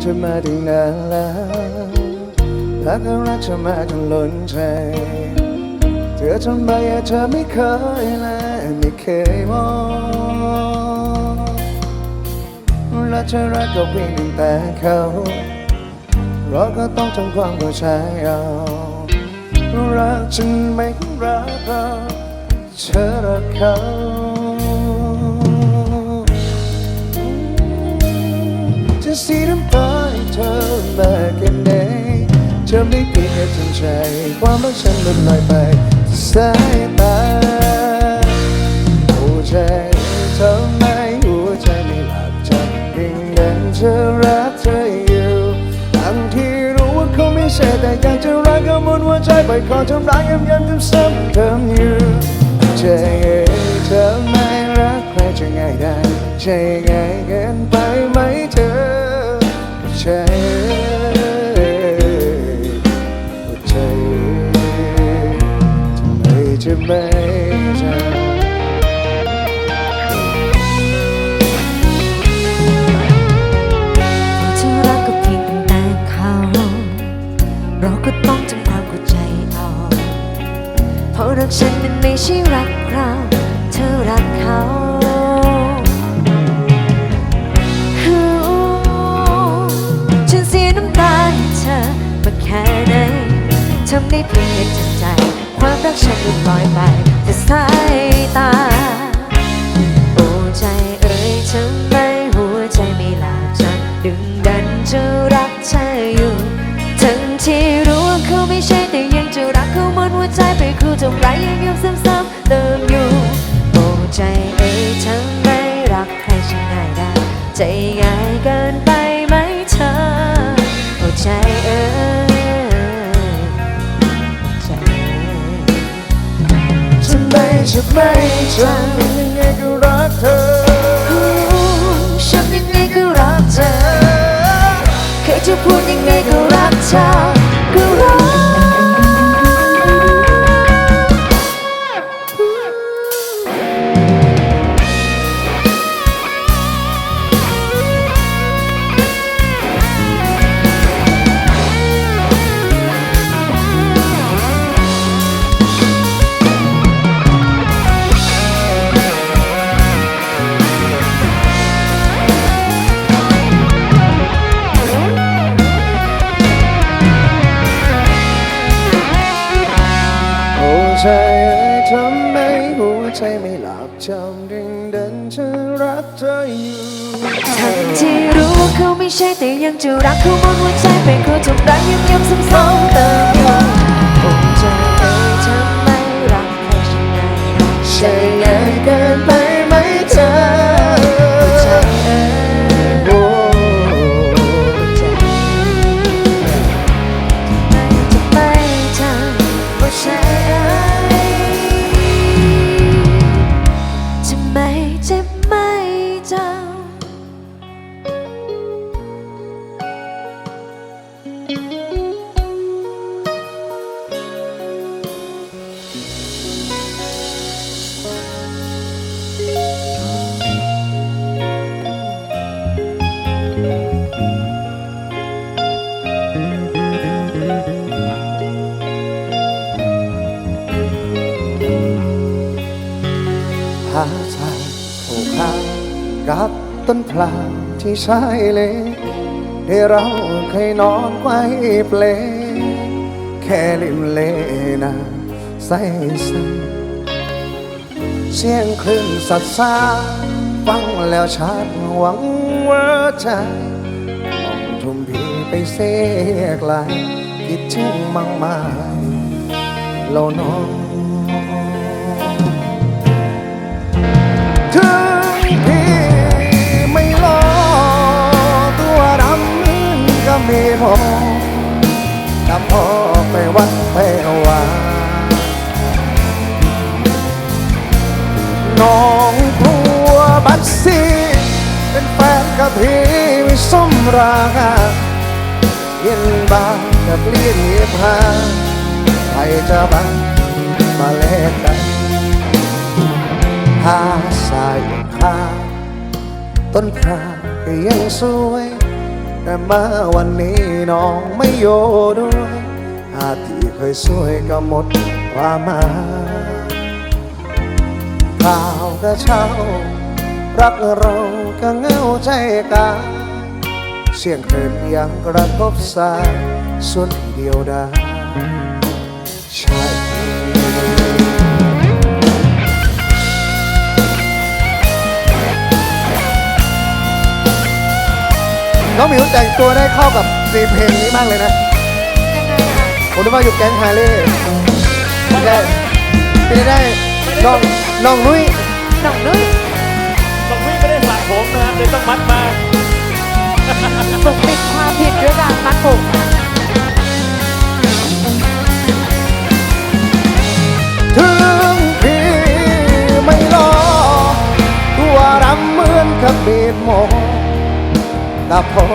เธอมาตั้งนานแล้วและก็รักเธอมาจนล้นใจ เธอทำไมเธอไม่เคยและไม่เคยมองและเธอรักก็เพียงแต่เขาเราก็ต้องทำความเข้าใจเอารักฉันไม่รักเราเธอรักเขา จะสีน้ำตาให้เธอมากแค่ไหนเธอไม่เพียงแค่ทำใจ ความรักฉันลดลอยไปสายตาหัวใจทำไมหัวใจไม่หลับจำยิ่งดันเธอรักเธออยู่ทั้งที่รู้ว่าเขาไม่ใช่แต่อยากจะรักก็หมดหัวใจไปขอทำร้ายย้ำย้ำซ้ำเติมอยู่ใจเธอไม่รักใครจะง่ายได้ใช่ง่าย ใจหัวใจทำไมจะไม่จำเธอรักก็เพียงตั้งเขาเราก็ต้องทำความเข้าใจเอาเพราะรักฉันมันไม่ใช่รักเรา เธอรักเขา ทำได้เพียงแต่จำใจ ความรักฉันหลุดลอยไปแต่สายตา โอ้ใจเอ่ยทำไมหัวใจไม่หลับจำดึงดันจะรักเธออยู่ ทั้งที่รู้ว่าเขาไม่ใช่แต่ยังจะรักเขาหมดหัวใจไปครูทำร้ายยังย้ำซ้ำๆเติมอยู่ นไม่ฉันไม่ฉันยังไงก็รักเธอฉันยังไงก็รักเธอ เคยจะพูดยังไง เขาไม่ใช่แต่ยังจะรักเขาหมดหัวใจเป็นเขาทำร้ายย้ำย้ำซ้ำๆเติมอยู่โอ้ใจเอ่ยทำไมรักใครช่างง่ายได้ใช่ง่ายเกินไปไหมเธอใจเอ่ย กับต้นพลางที่ชายเลได้เราเคยนอนไว้เปล แค่ริมเลนาใส่ใสเสียงคลื่นสัดสาฟังแล้วชัดหวังว่าใจมองทุ่มพีไปเสียไกลคิดถึงมากมายเราน้องถึงพี่ ก็มีพอกับพ่อไปวัดไปวาน้องกลัวบัดซีเป็นแฟนกับพี่ไม่สมราเย็นบางกับเลียดพาใครจะบังมาแลกกันหาสายหาต้นพราก็ยังสวย แต่มาวันนี้น้องไม่โยด้วยอาที่เคยสวยก็หมดความหมายข่าวก็เช่ารักเราก็เงาใจกาเสียงเพลงยังกระทบสายส่วนเดียวได้ใช่ น้องหมิวแต่งตัวได้เข้ากับธีมเพลงนี้มากเลยนะยังไงอะผมนึกว่าอยู่แก๊งไฮเล่ไม่ได้ไม่ได้น้องน้องนุ้ยหน่องนุ้ยต้องวิ่งไม่ได้สระผมนะฮะเลยต้องมัดมา ปกปิดความผิดด้วยการมัดผมถึงพี่ไม่รอตัวรำเหมือนกับเบีดหมอ กับพ่อ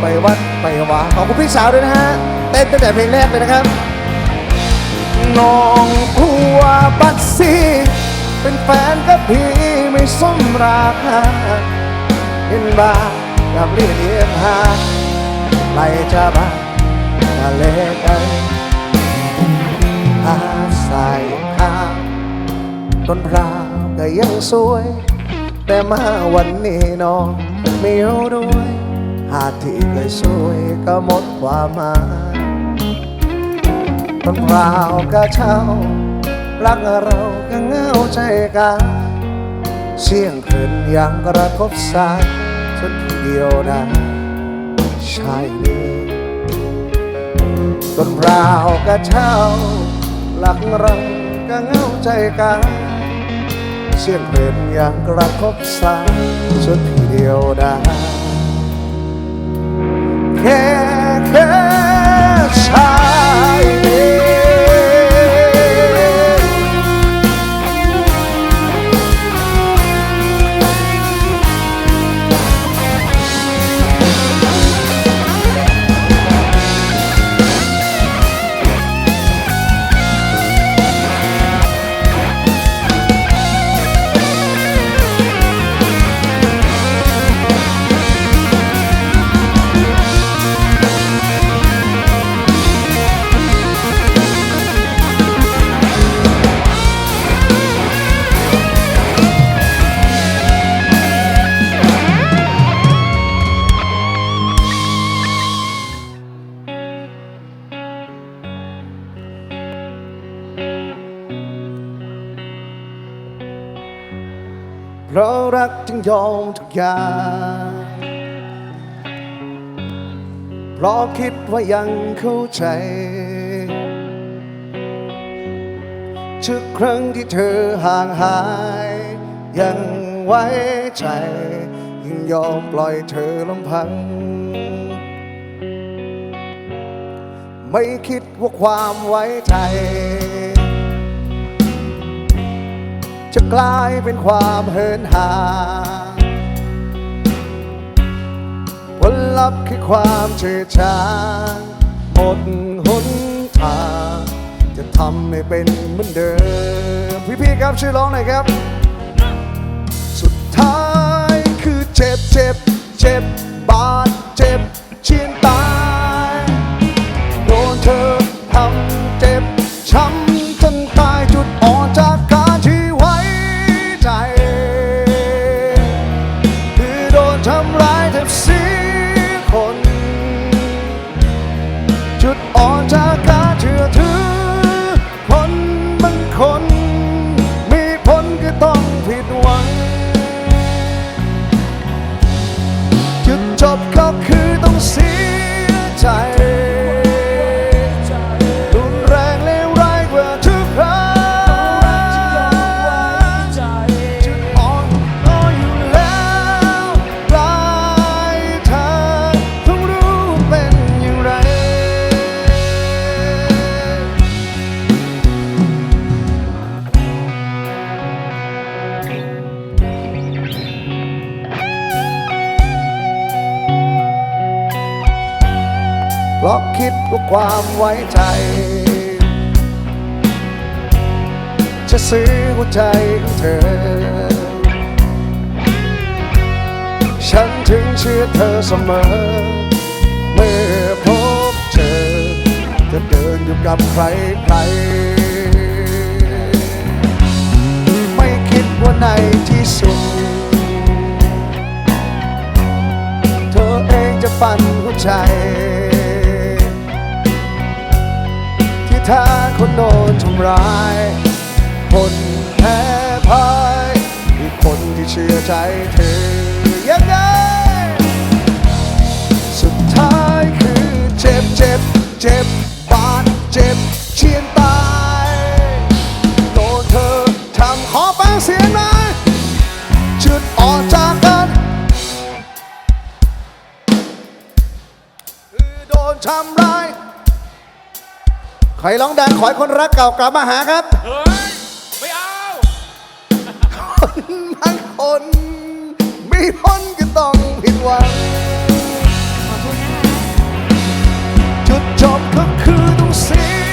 ไปวัดไปว่าขอบคุณพี่สาวด้วยนะฮะ เต้นตั้งแต่เพลงแรกเลยนะครับ น้องผัวบัดซีเป็นแฟนกับพี่ไม่สมราคาเห็นบ้ากับเรียนเอียงหาไล่จะบ้าทะเลกันอาใส่ข้าต้นพราวก็ยังสวย แต่มาวันนี้น้องไม่รู้ด้วย หาดที่เคยสวยก็หมดความหมายต้นราวก็เช่ารักเราก็เงาใจกันเสียงเพลินยังกระทบสายจนเดียวได้ใช่เลยต้นราวก็เช่ารักเราก็เงาใจกันเสียงเพลินยังกระทบสายจนเดียวได้ แเพราะรักจึงยอมทุกอย่าง เพราะคิดว่ายังเข้าใจทุกครั้งที่เธอห่างหาย ยังไว้ใจ ยังยอมปล่อยเธอลำพัง ไม่คิดว่าความไว้ใจ จะกลายเป็นความเหินห่างผลลัพธ์คือความเฉื่อยชาหมดหนทางจะทำให้เป็นเหมือนเดิม พี่ๆครับช่วยร้องหน่อยครับ สุดท้ายคือเจ็บเจ็บเจ็บ ความไว้ใจ จะซื้อหัวใจของเธอ ฉันถึงเชื่อเธอเสมอ เมื่อพบเธอเธอเดินอยู่กับใครใคร ไม่คิดว่าในที่สุด เธอเองจะปั่นหัวใจ ถ้าคนโดนทำร้าย คนแพ้พ่ายอีกคนที่เชื่อใจเธอยังไง สุดท้ายคือเจ็บเจ็บเจ็บบาดเจ็บเชียนตายโดนเธอทำขอฟังเสียงหน่อยจุดออกจากกันคือโดนทำร้าย ใครร้องดังขอให้คนรักเก่ากลับมาหาครับ เฮ้ย ไม่เอาบางคนมีพ้นก็ต้องผิดหวัง ขอบคุณนะคะ จุดจบก็คือต้องเสีย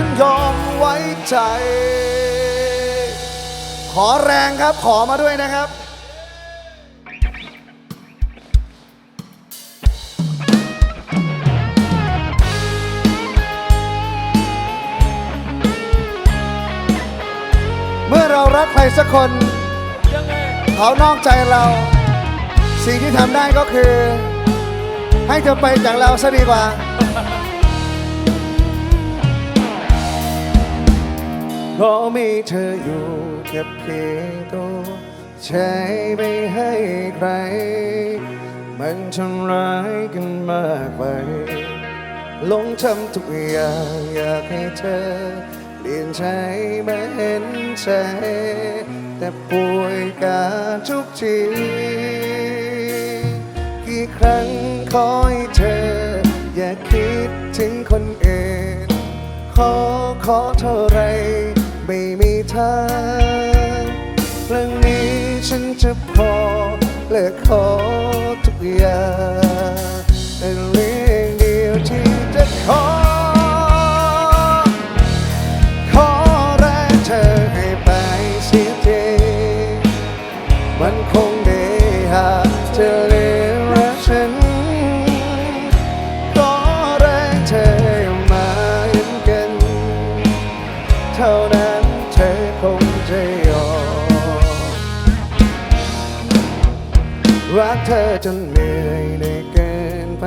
จึงยอมไว้ใจ ขอแรงครับขอมาด้วยนะครับ เมื่อเรารักใครสักคน เขานอกใจเรา สิ่งที่ทำได้ก็คือ ให้เธอไปจากเราซะดีกว่า เพราะมีเธออยู่แค่เพียงตัวใช้ไม่ให้ใคร มันทำร้ายกันมากไปลงทำทุกอย่างอยากให้เธอเปลี่ยนใจมาเห็นใจแต่ป่วยกาทุกที กี่ครั้งขอให้เธอ อย่าคิดถึงคนอื่น ขอขอเท่าไร ไม่มีทางเรื่องนี้ฉันจะพอเลิกขอทุกอย่างแต่เรื่องเดียวที่จะขอ ขอแรงเธอให้ไปเสียทีมันคงได้หากเธอเลวรักฉันก็แรงเธอมาเห็นกัน เท่านั้น รักเธอจนเหนื่อยได้เกินไป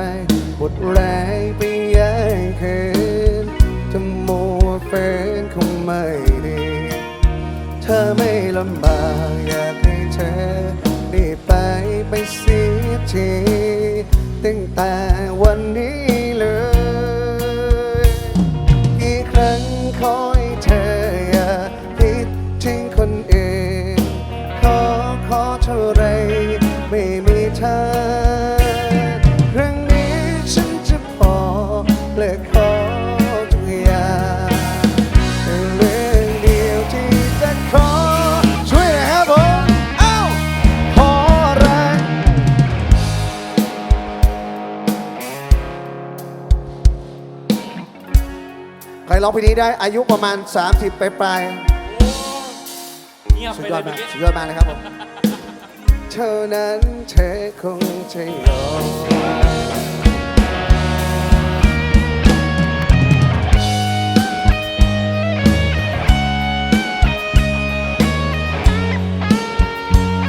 หมดแรงไปยัยคืนจะมัวเฟ้นคงไม่ดี เธอไม่ลำบากอยากให้เธอได้ไปไปเสียทีตั้งแต่วันนี้ รร้องเพลงนี้ได้อายุประมาณ 30ปลายเงียบๆสุไปดยเลอยดเมื่มาอกกี้สุดยอดมากเลยครับผมเท่านั้นเธอคงจะยอม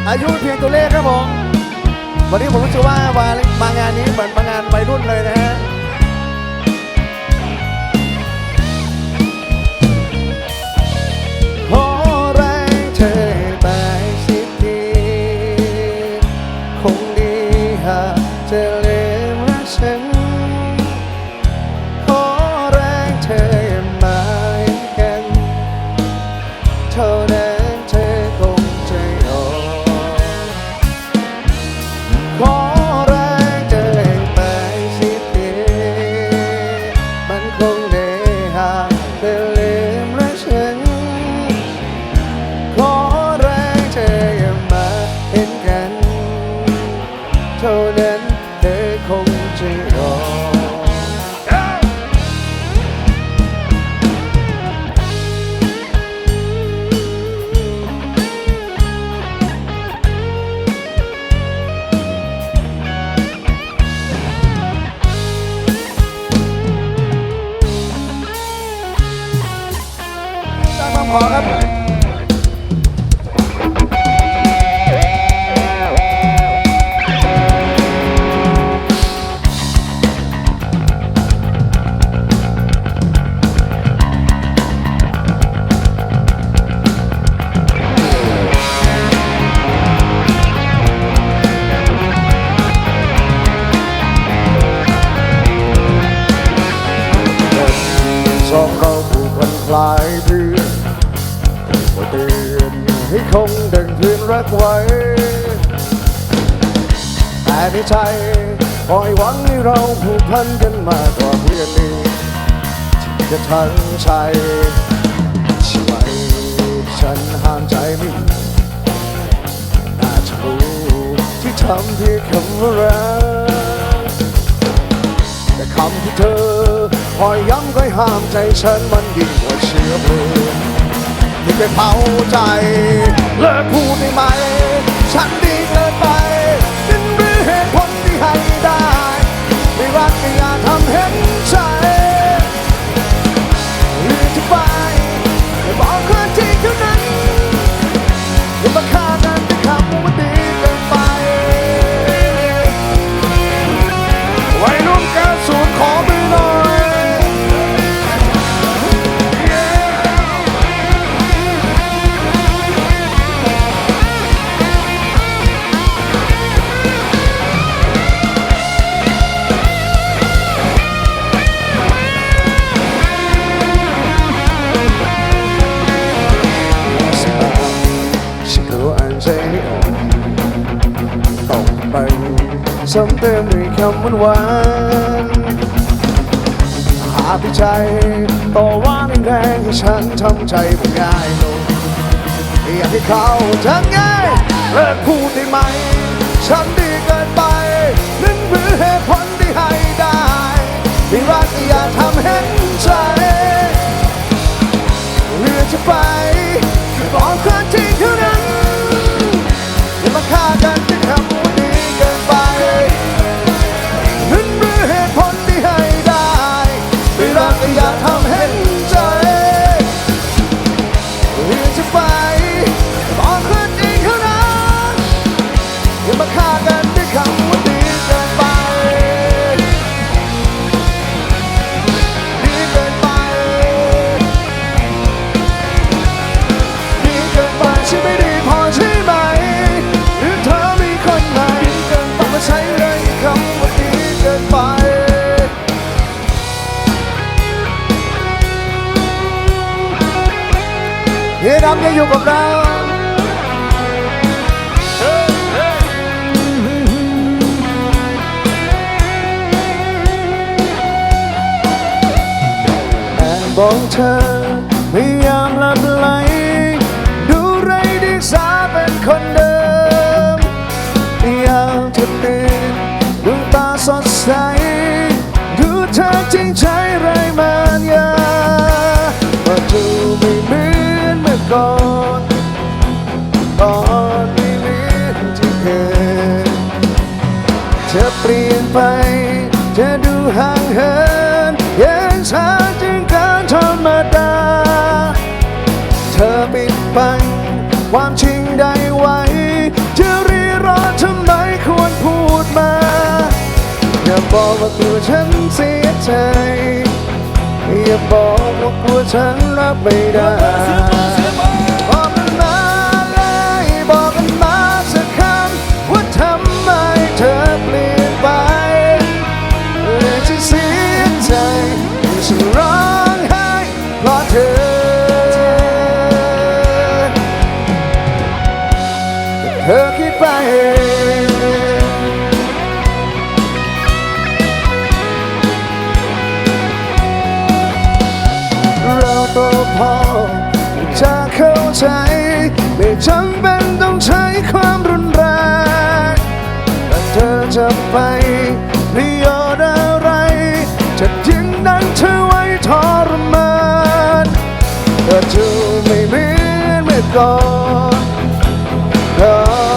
อายุเพียงตัวเลขครับผม วันนี้ผมรู้สึกว่ามามางานนี้เหมือนมางานวัยรุ่นเลยนะฮะ high. น้องขอครับ ไว้ แต่ในใจคอยหวังให้เราผูกพันกันมากกว่าเพื่อนนี้ที่จะทั้งใจใช่ไหมฉันห้ามใจไม่น่าจะรู้ที่ทำเพียงคำว่ารักแต่คำที่เธอคอยย้ำคอยห้ามใจฉันมันยิ่งกว่าเชื้อเพลิง ที่ไปเผาใจ เลิกพูดได้ไหม ฉันดีเกินไปนั่นหรือเหตุผลที่ให้ได้ ไม่รักก็อยากทำเห็นใจ คำหวานหวานหาพี่ใจต่อว่าแรงให้ฉันทำใจไม่ง่ายลงอยากให้เขาทำง่ายเลิกพูดได้ไหม ฉันดีเกินไปนั่นหรือเหตุผลที่ให้ได้ไม่รักอย่าทำเห็นใจเรือจะไป แอบบอกเธอพยายามหลับไหล ดูไรดีสาเป็นคนเดิมอยากจะเตือนดวงตาสดใส ดูเธอจริงใจไรมันยาว่าดูไม่เหมือนเมื่อก่อนตอนไม่เหมือนที่เคยเธอเปลี่ยนไป ฉันเสียใจ อย่าบอกว่ากลัวฉันรับไม่ได้ อน